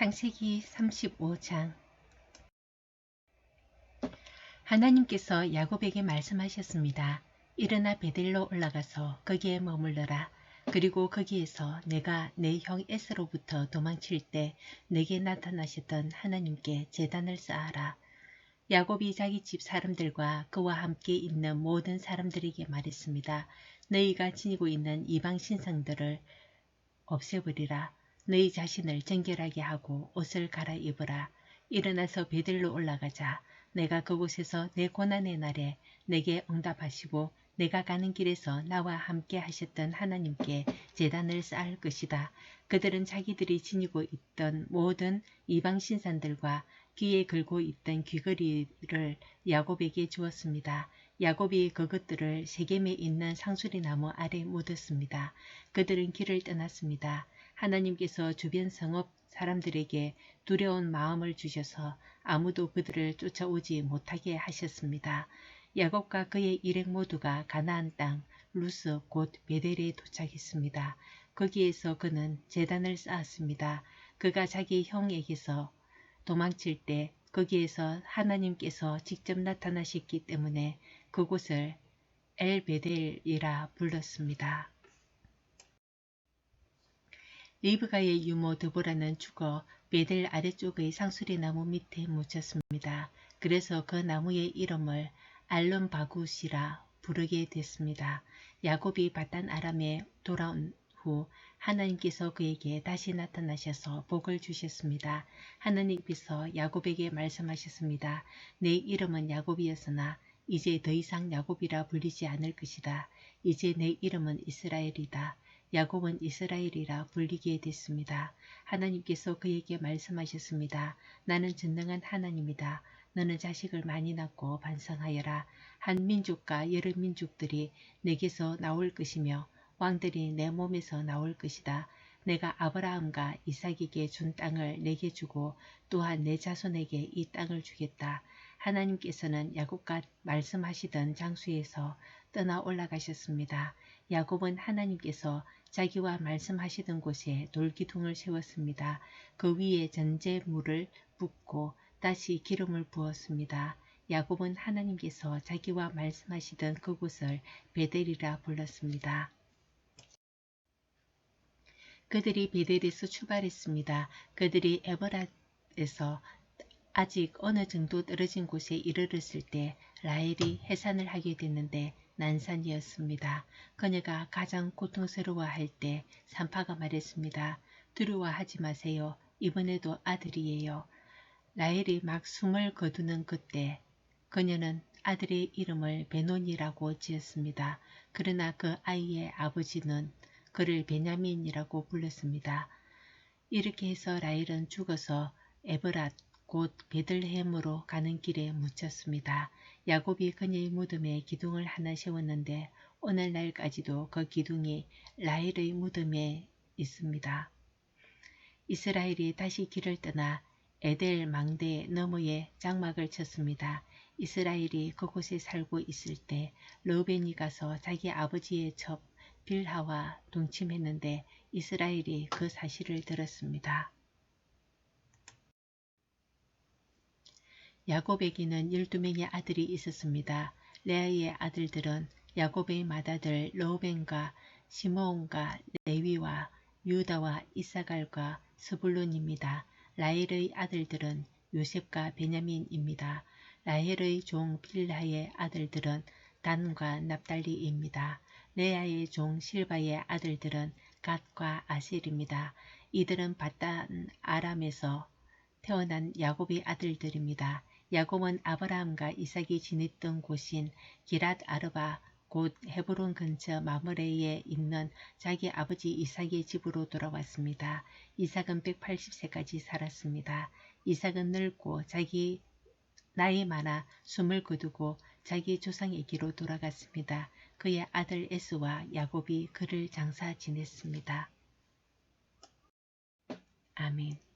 창세기 35장 하나님께서 야곱에게 말씀하셨습니다. 일어나 베델로 올라가서 거기에 머물러라. 그리고 거기에서 내가 내 형 에스로부터 도망칠 때 내게 나타나셨던 하나님께 재단을 쌓아라. 야곱이 자기 집 사람들과 그와 함께 있는 모든 사람들에게 말했습니다. 너희가 지니고 있는 이방 신상들을 없애버리라. 너희 자신을 정결하게 하고 옷을 갈아입으라. 일어나서 베들로 올라가자. 내가 그곳에서 내 고난의 날에 내게 응답하시고 내가 가는 길에서 나와 함께 하셨던 하나님께 재단을 쌓을 것이다. 그들은 자기들이 지니고 있던 모든 이방 신산들과 귀에 걸고 있던 귀걸이를 야곱에게 주었습니다. 야곱이 그것들을 세겜에 있는 상수리 나무 아래 묻었습니다. 그들은 길을 떠났습니다. 하나님께서 주변 성읍 사람들에게 두려운 마음을 주셔서 아무도 그들을 쫓아오지 못하게 하셨습니다. 야곱과 그의 일행 모두가 가나안 땅 루스 곧 베델에 도착했습니다. 거기에서 그는 재단을 쌓았습니다. 그가 자기 형에게서 도망칠 때 거기에서 하나님께서 직접 나타나셨기 때문에 그곳을 엘베델이라 불렀습니다. 리브가의 유모 드보라는 죽어 베델 아래쪽의 상수리 나무 밑에 묻혔습니다. 그래서 그 나무의 이름을 알론바굿이라 부르게 됐습니다. 야곱이 바단 아람에 돌아온 후 하나님께서 그에게 다시 나타나셔서 복을 주셨습니다. 하나님께서 야곱에게 말씀하셨습니다. 내 이름은 야곱이었으나 이제 더 이상 야곱이라 불리지 않을 것이다. 이제 내 이름은 이스라엘이다. 야곱은 이스라엘이라 불리게 됐습니다. 하나님께서 그에게 말씀하셨습니다. 나는 전능한 하나님이다. 너는 자식을 많이 낳고 반성하여라. 한 민족과 여러 민족들이 내게서 나올 것이며 왕들이 내 몸에서 나올 것이다. 내가 아브라함과 이삭에게 준 땅을 내게 주고 또한 내 자손에게 이 땅을 주겠다. 하나님께서는 야곱과 말씀하시던 장수에서 떠나 올라가셨습니다. 야곱은 하나님께서 자기와 말씀하시던 곳에 돌기둥을 세웠습니다. 그 위에 전제물을 붓고 다시 기름을 부었습니다. 야곱은 하나님께서 자기와 말씀하시던 그곳을 베델이라 불렀습니다. 그들이 베델에서 출발했습니다. 그들이 에버랏에서 아직 어느 정도 떨어진 곳에 이르렀을 때 라헬이 해산을 하게 됐는데 난산이었습니다. 그녀가 가장 고통스러워할 때 산파가 말했습니다. 두려워하지 마세요. 이번에도 아들이에요. 라헬이 막 숨을 거두는 그때 그녀는 아들의 이름을 베논이라고 지었습니다. 그러나 그 아이의 아버지는 그를 베냐민이라고 불렀습니다. 이렇게 해서 라헬은 죽어서 에브랏 곧 베들레헴으로 가는 길에 묻혔습니다. 야곱이 그녀의 무덤에 기둥을 하나 세웠는데 오늘날까지도 그 기둥이 라헬의 무덤에 있습니다. 이스라엘이 다시 길을 떠나 에델 망대 너머에 장막을 쳤습니다. 이스라엘이 그곳에 살고 있을 때 르벤이 가서 자기 아버지의 첩 빌하와 동침했는데 이스라엘이 그 사실을 들었습니다. 야곱에게는 12명의 아들이 있었습니다. 레아의 아들들은 야곱의 맏아들 로벤과 시므온과 레위와 유다와 이사갈과 스불론입니다. 라헬의 아들들은 요셉과 베냐민입니다. 라헬의 종 빌라의 아들들은 단과 납달리입니다. 레아의 종 실바의 아들들은 갓과 아셀입니다. 이들은 바단 아람에서 태어난 야곱의 아들들입니다. 야곱은 아브라함과 이삭이 지냈던 곳인 기랏 아르바 곧 헤브론 근처 마므레에 있는 자기 아버지 이삭의 집으로 돌아왔습니다. 이삭은 180세까지 살았습니다. 이삭은 늙고 자기 나이 많아 숨을 거두고 자기 조상에게로 돌아갔습니다. 그의 아들 에스와 야곱이 그를 장사 지냈습니다. 아멘